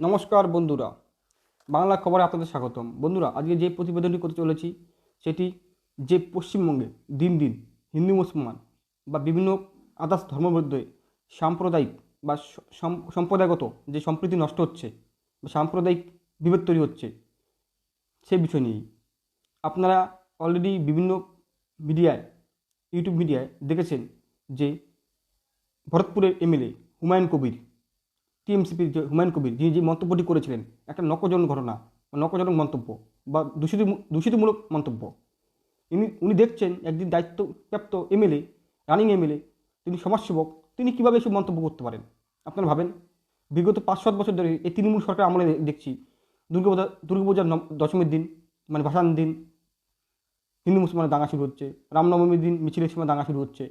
নমস্কার বন্ধুরা। বাংলা খবরে আপনাদের স্বাগতম। বন্ধুরা, আজকে যে প্রতিবেদনটি করতে চলেছি, সেটি যে পশ্চিমবঙ্গে দিন দিন হিন্দু, মুসলমান বা বিভিন্ন আদার্স ধর্মমধ্যে সাম্প্রদায়িক বা সম্প্রদায়গত যে সম্প্রীতি নষ্ট হচ্ছে বা সাম্প্রদায়িক বিভেদ তৈরি হচ্ছে, সে বিষয় নিয়েই। আপনারা অলরেডি বিভিন্ন মিডিয়ায় ইউটিউব মিডিয়ায় দেখেছেন যে ভরতপুরের এমএলএ হুমায়ুন কবির টিএমসিপির যে হুমায়ুন কবির, যিনি যে মন্তব্যটি করেছিলেন, একটা নকজনক ঘটনা নকজনক মন্তব্য, বা দূষিত দূষিতমূলক মন্তব্য। ইনি, উনি দেখছেন একদিন দায়িত্বপ্রাপ্ত এমএলএ, রানিং এমএলএ, তিনি সমাজসেবক, তিনি কীভাবে এসব মন্তব্য করতে পারেন? আপনারা ভাবেন? বিগত পাঁচ সাত বছর ধরে এই তৃণমূল সরকার আমলে দেখছি, দুর্গাপূজা, দুর্গাপূজার দশমীর দিন মানে ভাসান দিন, হিন্দু মুসলমানের দাঙ্গা শুরু হচ্ছে, রামনবমীর দিন মিছিলের সময় দাঙ্গা শুরু হচ্ছে,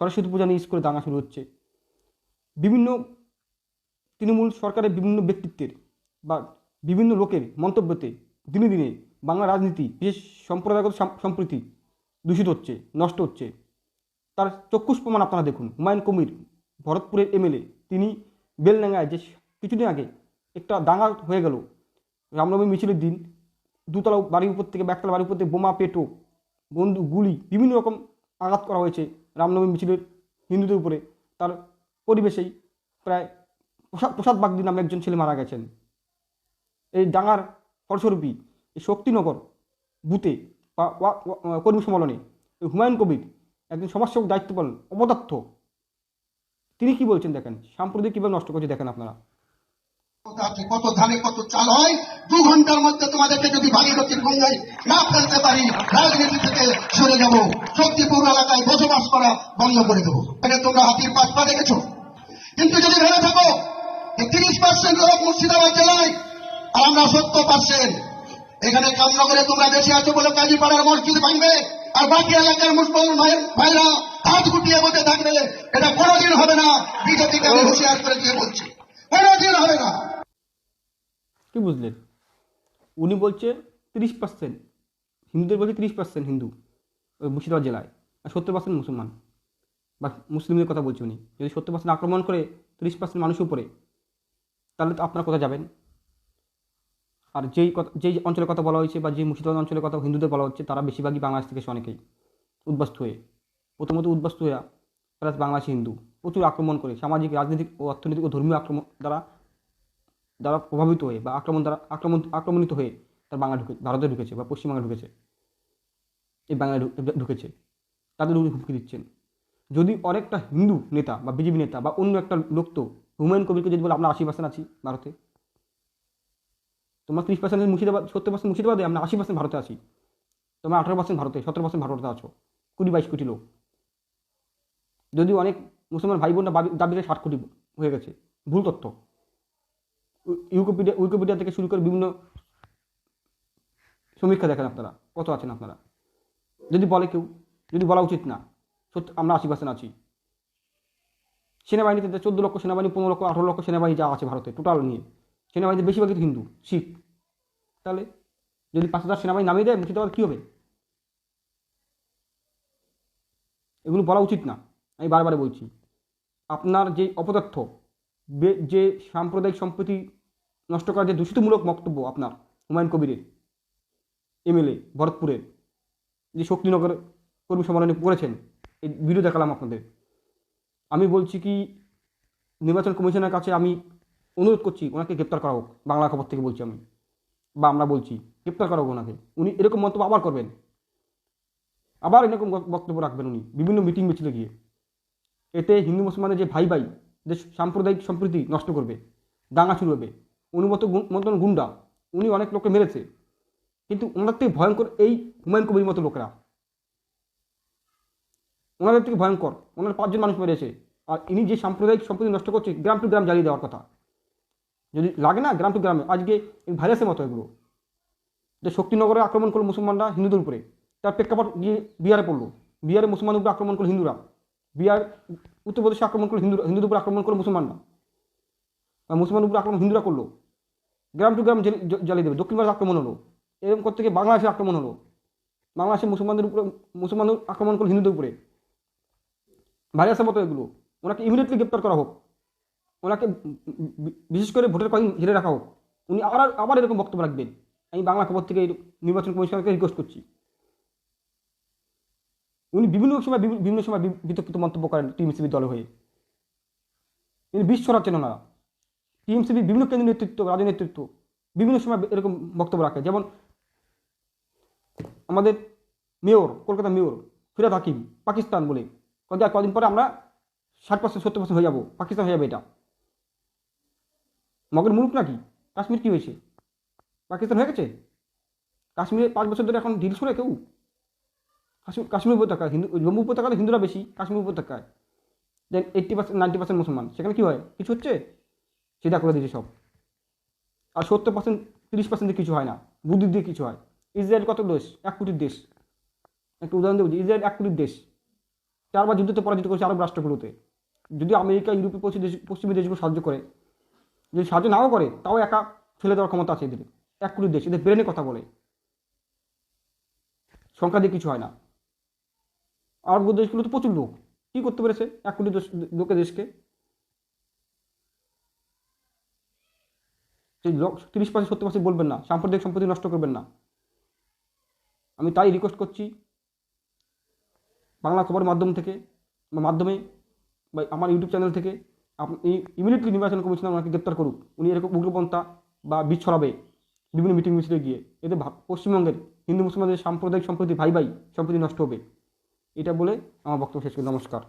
সরস্বতী পূজা নিয়ে স্কুলে দাঙ্গা শুরু হচ্ছে। বিভিন্ন তৃণমূল সরকারের বিভিন্ন ব্যক্তিত্বের বা বিভিন্ন লোকের মন্তব্যতে দিনে দিনে বাংলা রাজনীতি, বিশেষ সম্প্রদায়গত সম্প্রীতি দূষিত হচ্ছে, নষ্ট হচ্ছে। তার চক্ষুষ প্রমাণ আপনারা দেখুন। হুমায়ুন কবির, ভরতপুরের এমএলএ, তিনি বেলডাঙ্গায় যে কিছুদিন আগে একটা দাঙ্গা হয়ে গেল, রামনবমী মিছিলের দিন, দুতলা বাড়ির উপর থেকে একতলা বাড়ির উপর থেকে বোমা, পেটো বন্ধু গুলি, বিভিন্ন রকম আঘাত করা হয়েছে রামনবমী মিছিলের হিন্দুদের উপরে। তার পরিবেশেই প্রায় প্রসাদ প্রসাদ বাগদি নামে একজন ছেলে মারা গেছেন। এই ডাঙার ফলস্বরূপই এই শক্তিনগর বুথে কর্মী সম্মেলনে হুমায়ুন কবির একজন সমাজসেবক দায়িত্ব পালন, অপদার্থ। তিনি কি বলছেন দেখেন? সাম্প্রদায়িক কীভাবে নষ্ট করছে দেখেন আপনারা। কত ধানে, কত চাল হয়, দু ঘণ্টার মধ্যে তোমাদেরকে যদি ভাগীরথীর গঙ্গায় না ফেলতে পারি, রাজনীতি থেকে সরে যাব, শক্তিপুর এলাকায় বসবাস করা বন্ধ করে দেবো। এখানে তোমরা হাতির পাঁচ পা দেখেছ? কিন্তু যদি ভেবে থাকো তিরিশ পার্সেন্ট লোক মুর্শিদাবাদ জেলায়, আর আমরা সত্তর পার্সেন্ট এখানে কামনগরে তোমরা বেশি আছো বলে কাজীপাড়ার মসজিদ ভাঙবে, আর বাকি এলাকার মুসলমান ভাইরা হাত গুটিয়ে বসে থাকবে। এটা কোনোদিন হবে না, বিজেপিকে আমি হুঁশিয়ার করে দিয়ে বলছি। কোনোদিন হবে না। কি বুঝলেন? উনি বলছে তিরিশ পার্সেন্ট হিন্দুদের বলছে তিরিশ পার্সেন্ট হিন্দু, ওই মুর্শিদাবাদ জেলায়, আর সত্তর পার্সেন্ট মুসলমান। বা মুসলিমদের কথা বলছে উনি। যদি সত্তর পার্সেন্ট আক্রমণ করে তিরিশ পার্সেন্ট মানুষের উপরে তাহলে তো আপনারা কোথায় যাবেন? আর যেই কথা, যেই অঞ্চলের কথা বলা হয়েছে বা যে মুর্শিদাবাদ অঞ্চলের কথা হিন্দুদের বলা হচ্ছে, তারা বেশিরভাগই বাংলাদেশ থেকে এসে অনেকেই উদ্বাস্ত হয়ে, প্রথমত উদ্বাস্ত হয়ে প্লাস বাংলাদেশি হিন্দু। প্রচুর আক্রমণ করে, সামাজিক, রাজনৈতিক ও অর্থনৈতিক ও ধর্মীয় আক্রমণ দ্বারা দ্বারা প্রভাবিত হয়ে বা আক্রমণ দ্বারা, আক্রমণ, আক্রমণিত হয়ে তার বাংলা ঢুকে, ভারতে ঢুকেছে বা পশ্চিমবাংলা ঢুকেছে। এই বাংলায় ঢুকেছে। তাদের হুমকি দিচ্ছেন। যদি অনেকটা হিন্দু নেতা বা বিজেপি নেতা বা অন্য একটা লোক তো হুমায়ুন কবিরকে যদি বলে আমরা আশি পার্সেন্ট আছি ভারতে তোমরা ত্রিশ পার্সেন্ট মুর্শিদাবাদ সত্তর পার্সেন্ট মুর্শিদাবাদে আমরা আশি পার্সেন্ট ভারতে আছি তোমরা আঠারো পার্সেন্ট ভারতে সতেরো পার্সেন্ট ভারতে আছো কুড়ি বাইশ কোটি লোক যদি অনেক মুসলমান ভাই বোনরা দাবি ষাট কোটি হয়ে গেছে ভুল তথ্য উইকিপিডিয়া উইকিপিডিয়া থেকে শুরু করে বিভিন্ন সমীক্ষা দেখেন আপনারা, কত আছেন আপনারা। যদি বলে কেউ, যদি বলা উচিত না, সত্যি আমরা আশি পার্সেন্ট আছি। সেনাবাহিনীতে চোদ্দ লক্ষ সেনাবাহিনী, পনেরো লক্ষ, আঠারো লক্ষ সেনাবাহিনী যা আছে ভারতে টোটাল নিয়ে। সেনাবাহিনীতে বেশিরভাগই হিন্দু, শিখ। তাহলে যদি পাঁচ হাজার সেনাবাহিনী নামিয়ে দেয়, মুর্শিদাবাদ কী হবে? এগুলো বলা উচিত না, আমি বারবারে বলছি। আপনার যে অপদার্থ যে সাম্প্রদায়িক সম্প্রীতি নষ্ট করার যে দূষিতমূলক বক্তব্য আপনার, হুমায়ুন কবিরের এমএলএ ভরতপুরের, যে শক্তিনগর কর্মী সম্মেলনে করেছেন এই ভিডিও দেখালাম আপনাদের। আমি বলছি কি, নির্বাচন কমিশনের কাছে আমি অনুরোধ করছি, ওনাকে গ্রেপ্তার করা হোক, বাংলা খবর থেকে বলছি আমি, বা আমরা বলছি, গ্রেপ্তার করা হোক ওনাকে। উনি এরকম মন্তব্য আবার করবেন। আবার এরকম বক্তব্য রাখবেন উনি, বিভিন্ন মিটিং মিছিলে গিয়ে। এতে হিন্দু মুসলমানের যে ভাই ভাই, যে সাম্প্রদায়িক সম্প্রীতি নষ্ট করবে, দাঙ্গা শুরু হবে উনি মতো মতন গুন্ডা, উনি অনেক লোককে মেরেছে। কিন্তু ওনার থেকে ভয়ঙ্কর এই হুমায়ুন কবির মতো লোকেরা। ওনাদের থেকে ভয়ঙ্কর, ওনার পাঁচজন মানুষ মেরেছে। আর ইনি যে সাম্প্রদায়িক সম্পত্তি নষ্ট করছে, গ্রাম টু গ্রাম জ্বালিয়ে দেওয়ার কথা। যদি লাগে না গ্রাম টু গ্রামে, আজকে ভাইরাসের মতো এগুলো। যে শক্তিনগরে আক্রমণ করল মুসলমানরা হিন্দুদের উপরে, তার প্রেক্ষাপট গিয়ে বিহারে পড়ল। বিহারে মুসলমানের উপরে আক্রমণ করল হিন্দুরা। বিহার উত্তরপ্রদেশে আক্রমণ করল হিন্দু হিন্দুদের উপরে আক্রমণ করল মুসলমানরা। মুসলমানের উপরে আক্রমণ হিন্দুরা করল। গ্রাম টু গ্রাম জ্বালি- জ্বালিয়ে দেবে। দক্ষিণ ভারত আক্রমণ হলো। এরকম করতে গিয়ে বাংলাদেশে আক্রমণ হলো। বাংলাদেশে মুসলমানদের উপরে মুসলমান আক্রমণ করল হিন্দুদের উপরে। ভাইরাসের মতো এগুলো। ওনাকে ইমিডিয়েটলি গ্রেপ্তার করা হোক। ওনাকে বিশেষ করে ভোটের কদিন ঘিরে রাখা হোক। উনি আবার আবার এরকম বক্তব্য রাখবেন। আমি বাংলা খবর থেকে নির্বাচন কমিশনকে রিকোয়েস্ট করছি। উনি বিভিন্ন সময় বিভি- বিভিন্ন সময় বিতর্কিত মন্তব্য করেন টিএমসিবি দলে হয়ে। তিনি বিষ ছড়াচ্ছেন টিএমসিবি বিভিন্ন কেন্দ্রীয় নেতৃত্ব রাজ্য নেতৃত্ব বিভিন্ন সময় এরকম বক্তব্য রাখে। যেমন আমাদের মেয়র কলকাতা মেয়র ফিরাদ হাকিম, পাকিস্তান বলে। কদিন পরে আমরা ষাট পার্সেন্ট, সত্তর পার্সেন্ট হয়ে যাব। পাকিস্তান হয়ে যাবে এটা। মগের মুলুক নাকি? কাশ্মীর কী হয়েছে? পাকিস্তান হয়ে গেছে? কাশ্মীরে পাঁচ বছর ধরে এখন ঢিল সরে কেউ? কাশ্মীর কাশ্মীর উপত্যকা হিন্দু জম্মু উপত্যকাতে হিন্দুরা বেশি, কাশ্মীর উপত্যকায়। Then eighty percent ninety percent মুসলমান। সেখানে কী হয়? কিছু হচ্ছে? সেটা করে দিয়েছে সব। আর সত্তর পার্সেন্ট, তিরিশ পার্সেন্ট দিয়ে কিছু হয় না। বুদ্ধি দিয়ে কিছু হয়। ইসরায়েল কত দেশ? এক কোটির দেশ। একটা উদাহরণ দেবো ইসরায়েল এক কোটির দেশ। চারবার যুদ্ধতে পরাজিত করেছে আরব রাষ্ট্রগুলোতে। যদি আমেরিকা, ইউরোপীয় পশ্চিম দেশ পশ্চিমী দেশগুলো সাহায্য করে, যদি সাহায্য নাও করে, তাও একা ফেলে দেওয়ার ক্ষমতা আছে এদের। এক কোটির দেশ, এদের ব্রেনে কথা বলে। সংখ্যা দিয়ে কিছু হয় না। আরব দেশগুলো তো প্রচুর লোক। কী করতে পেরেছে এক কোটি দেশ লোকের দেশকে? সেই লোক তিরিশ পার্সেন্ট, সত্তর পার্সেন্ট বলবেন না। সাম্প্রদায়িক সম্পত্তি নষ্ট করবেন না। আমি তাই রিকোয়েস্ট করছি বাংলা খবরের মাধ্যম থেকে মাধ্যমে বা আমার ইউটিউব চ্যানেল থেকে আপনি ইমিডিয়েটলি নির্বাচন কমিশনার ওনাকে গ্রেপ্তার করুক। উনি এরকম উগ্রপন্থা বা বীজ ছড়াবে বিভিন্ন মিটিং মিছিলে গিয়ে। এতে পশ্চিমবঙ্গের হিন্দু মুসলমানদের সাম্প্রদায়িক সম্প্রতি ভাই ভাই সম্প্রীতি নষ্ট হবে। এটা বলে আমার বক্তব্য শেষ করি। নমস্কার।